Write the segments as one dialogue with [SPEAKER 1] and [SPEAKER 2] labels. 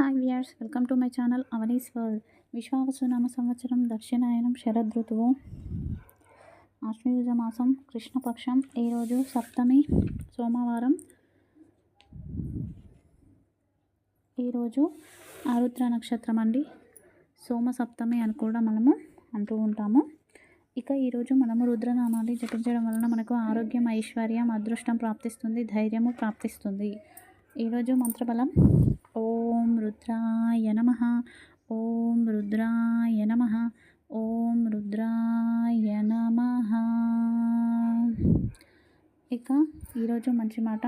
[SPEAKER 1] Hi viewers welcome to my channel Avani's world విశ్వావసునామ సంవత్సరం దక్షిణాయనం శరదృతువు ఆశ్వయుజ మాసం కృష్ణపక్షం ఈరోజు సప్తమి సోమవారం ఈరోజు ఆరుద్ర నక్షత్రం అండి సోమ సప్తమి అని కూడా మనము అంటూ ఉంటాము. ఇక ఈరోజు మనము రుద్రనామాన్ని జపించడం వలన మనకు ఆరోగ్యం ఐశ్వర్యం అదృష్టం ప్రాప్తిస్తుంది ధైర్యము ప్రాప్తిస్తుంది. ఈరోజు మంత్రబలం ఓం రుద్రాయ నమ. ఓం రుద్రాయ నమ. ఓం రుద్రాయ నమ. ఇక ఈరోజు మంచి మాట.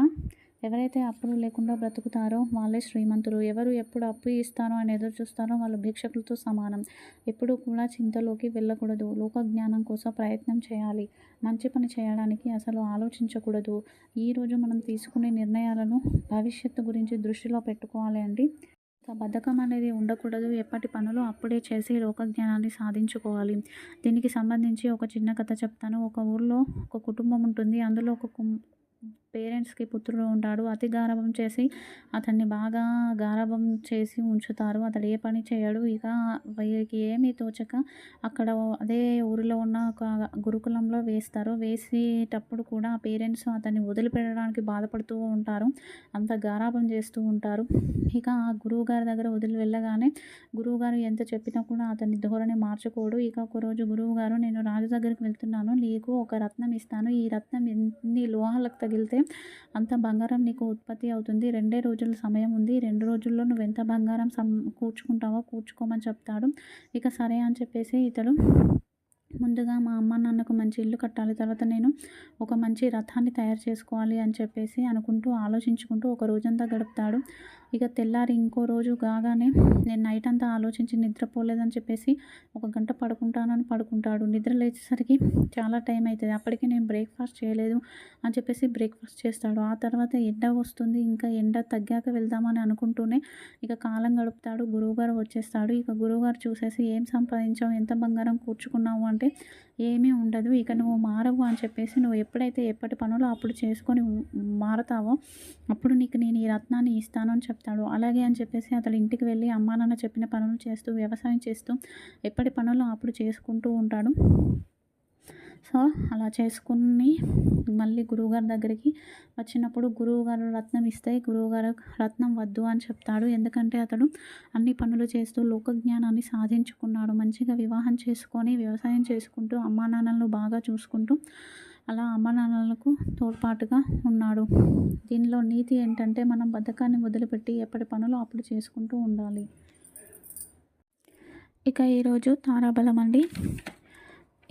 [SPEAKER 1] ఎవరైతే అప్పులు లేకుండా బ్రతుకుతారో వాళ్ళే శ్రీమంతులు. ఎవరు ఎప్పుడు అప్పు ఇస్తారో అని ఎదురు చూస్తారో వాళ్ళు భిక్షకులతో సమానం. ఎప్పుడు కూడా చింతలోకి వెళ్ళకూడదు. లోక జ్ఞానం కోసం ప్రయత్నం చేయాలి. మంచి పని చేయడానికి అసలు ఆలోచించకూడదు. ఈరోజు మనం తీసుకునే నిర్ణయాలను భవిష్యత్తు గురించి దృష్టిలో పెట్టుకోవాలి అండి. బద్ధకం అనేది ఉండకూడదు. ఎప్పటి పనులు అప్పుడే చేసి లోకజ్ఞానాన్ని సాధించుకోవాలి. దీనికి సంబంధించి ఒక చిన్న కథ చెప్తాను. ఒక ఊర్లో ఒక కుటుంబం ఉంటుంది. అందులో ఒక కుం పేరెంట్స్కి పుత్రుడు ఉంటాడు. అతి గారభం చేసి అతన్ని బాగా గారాబం చేసి ఉంచుతారు. అతడు ఏ పని చేయడు. ఇక వీరికి ఏమీ తోచక అక్కడ అదే ఊరిలో ఉన్న ఒక గురుకులంలో వేస్తారు. వేసేటప్పుడు కూడా పేరెంట్స్ అతన్ని వదిలిపెట్టడానికి బాధపడుతూ ఉంటారు. అంత గారాభం చేస్తూ ఉంటారు. ఇక ఆ గురువు గారి దగ్గర వదిలి వెళ్ళగానే గురువుగారు ఎంత చెప్పినా కూడా అతని ధోరణి మార్చుకోడు. ఇక ఒకరోజు గురువు గారు నేను రాజు దగ్గరికి వెళ్తున్నాను. నీకు ఒక రత్నం ఇస్తాను. ఈ రత్నం ఎన్ని లోహాలకు తగిలితే అంత బంగారం నీకు ఉత్పత్తి అవుతుంది. రెండే రోజుల సమయం ఉంది. రెండు రోజుల్లో నువ్వు ఎంత బంగారం సం కూర్చుకుంటావో కూర్చుకోమని చెప్తాడు. ఇక సరే అని చెప్పేసి ఇతడు ముందుగా మా అమ్మ నాన్నకు మంచి ఇల్లు కట్టాలి. తర్వాత నేను ఒక మంచి రథాన్ని తయారు చేసుకోవాలి అని చెప్పేసి అనుకుంటూ ఆలోచించుకుంటూ ఒక రోజంతా గడుపుతాడు. ఇక తెల్లారి ఇంకో రోజు కాగానే నేను నైట్ అంతా ఆలోచించి నిద్రపోలేదని చెప్పేసి ఒక గంట పడుకుంటానని పడుకుంటాడు. నిద్ర లేచేసరికి చాలా టైం అవుతుంది అప్పటికి నేను బ్రేక్ఫాస్ట్ చేయలేదు అని చెప్పేసి బ్రేక్ఫాస్ట్ చేస్తాడు. ఆ తర్వాత ఎండ వస్తుంది. ఇంకా ఎండ తగ్గాక వెళ్దామని అనుకుంటూనే ఇక కాలం గడుపుతాడు. గురువుగారు వచ్చేస్తాడు. ఇక గురువుగారు చూసేసి ఏం సంపాదించావు? ఎంత బంగారం కూర్చుకున్నావు అంటే ఏమీ ఉండదు. ఇక నువ్వు మారవు అని చెప్పేసి నువ్వు ఎప్పుడైతే ఎప్పటి పనులు అప్పుడు చేసుకొని మారతావో అప్పుడు నీకు నేను ఈ రత్నాన్ని ఇస్తాను అని చెప్తాడు. అలాగే అని చెప్పేసి అతడు ఇంటికి వెళ్ళి అమ్మా నాన్న చెప్పిన పనులు చేస్తూ వ్యవసాయం చేస్తూ ఎప్పటి పనులు అప్పుడు చేసుకుంటూ ఉంటాడు. సో అలా చేసుకుని మళ్ళీ గురువుగారి దగ్గరికి వచ్చినప్పుడు గురువుగారు రత్నం ఇస్తే గురువుగారు రత్నం వద్దు అని చెప్తాడు. ఎందుకంటే అతడు అన్ని పనులు చేస్తూ లోక జ్ఞానాన్ని సాధించుకున్నాడు. మంచిగా వివాహం చేసుకొని వ్యవసాయం చేసుకుంటూ అమ్మా నాన్నలను బాగా చూసుకుంటూ అలా అమ్మానాన్నలకు తోడ్పాటుగా ఉన్నాడు. దీనిలో నీతి ఏంటంటే మనం బద్ధకాన్ని వదిలిపెట్టి ఎప్పటి పనులు అప్పుడు చేసుకుంటూ ఉండాలి. ఇక ఈరోజు తారాబలం అండి.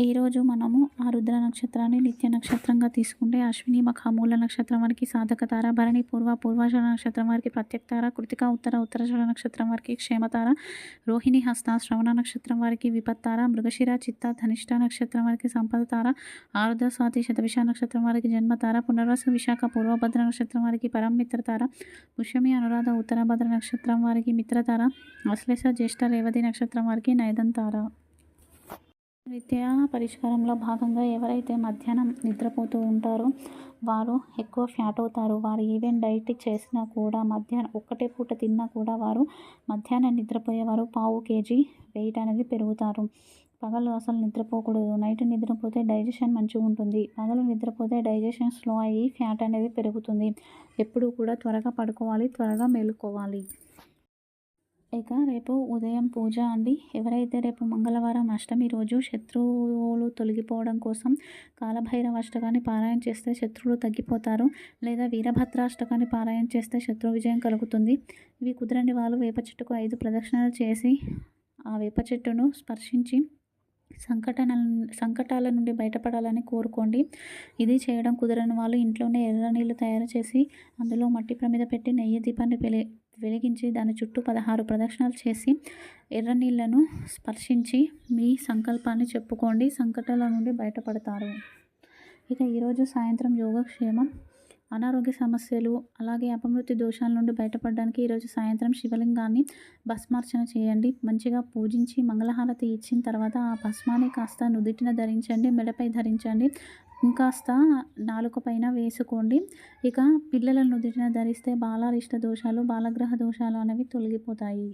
[SPEAKER 1] ఈరోజు మనము ఆ రుద్ర నక్షత్రాన్ని నిత్య నక్షత్రంగా తీసుకుంటే అశ్విని మఖ మూల నక్షత్రం వారికి సాధకతార భరణి పూర్వ పూర్వాషాఢ నక్షత్రం వారికి ప్రత్యక్తార కృతిక ఉత్తర ఉత్తరాషాఢ నక్షత్రం వారికి క్షేమతార రోహిణి హస్త శ్రవణ నక్షత్రం వారికి విపత్తార మృగశిర చిత్త ధనిష్ట నక్షత్రం వారికి సంపద తార ఆరుద్ర స్వాతి శతభిష నక్షత్రం వారికి జన్మతార పునర్వసు విశాఖ పూర్వభద్ర నక్షత్రం వారికి పరం మిత్రతార పుష్యమి అనురాధ ఉత్తరభద్ర నక్షత్రం వారికి మిత్రతార అశ్లేష జ్యేష్ఠ రేవతి నక్షత్రం వారికి నైదంతార నిత్య పరిష్కారంలో భాగంగా ఎవరైతే మధ్యాహ్నం నిద్రపోతూ ఉంటారో వారు ఎక్కువ ఫ్యాట్ అవుతారు. వారు ఈవెన్ డైట్ చేసినా కూడా మధ్యాహ్నం ఒక్కటే పూట తిన్నా కూడా వారు మధ్యాహ్నం నిద్రపోయేవారు. పావు కేజీ వెయిట్ అనేది పెరుగుతారు. పగలు అసలు నిద్రపోకూడదు. నైట్ నిద్రపోతే డైజెషన్ మంచిగా ఉంటుంది. పగలు నిద్రపోతే డైజెషన్ స్లో అయ్యి ఫ్యాట్ అనేది పెరుగుతుంది. ఎప్పుడు కూడా త్వరగా పడుకోవాలి త్వరగా మేలుకోవాలి. ఇక రేపు ఉదయం పూజ అండి. ఎవరైతే రేపు మంగళవారం అష్టమి రోజు శత్రువులు తొలగిపోవడం కోసం కాలభైరవ అష్టకాన్ని పారాయణ చేస్తే శత్రువులు తగ్గిపోతారు లేదా వీరభద్రాష్టకాన్ని పారాయణ చేస్తే శత్రు విజయం కలుగుతుంది. ఇవి కుదరని వాళ్ళు వేప చెట్టుకు ఐదు ప్రదక్షిణలు చేసి ఆ వేప చెట్టును స్పర్శించి సంకటన సంకటాల నుండి బయటపడాలని కోరుకోండి. ఇది చేయడం కుదరని వాళ్ళు ఇంట్లోనే ఎర్ర నీళ్ళు తయారు చేసి అందులో మట్టి ప్రమిద పెట్టి నెయ్యి దీపాన్ని పెలి వెలిగించి దాని చుట్టూ పదహారు ప్రదక్షిణాలు చేసి ఎర్ర నీళ్ళను స్పర్శించి మీ సంకల్పాన్ని చెప్పుకోండి. సంకటాల నుండి బయటపడతారు. ఇక ఈరోజు సాయంత్రం యోగక్షేమం. అనారోగ్య సమస్యలు అలాగే అపమృతి దోషాల నుండి బయటపడడానికి ఈరోజు సాయంత్రం శివలింగాన్ని భస్మార్చన చేయండి. మంచిగా పూజించి మంగళహారతి ఇచ్చిన తర్వాత ఆ భస్మాన్ని కాస్త నుదుటిన ధరించండి మెడపై ధరించండి. ఇంకాస్త నాలుక పైన వేసుకోండి. ఇక పిల్లల నుదుటిన ధరిస్తే బాలారిష్ట దోషాలు బాలగ్రహ దోషాలు అనేవి తొలగిపోతాయి.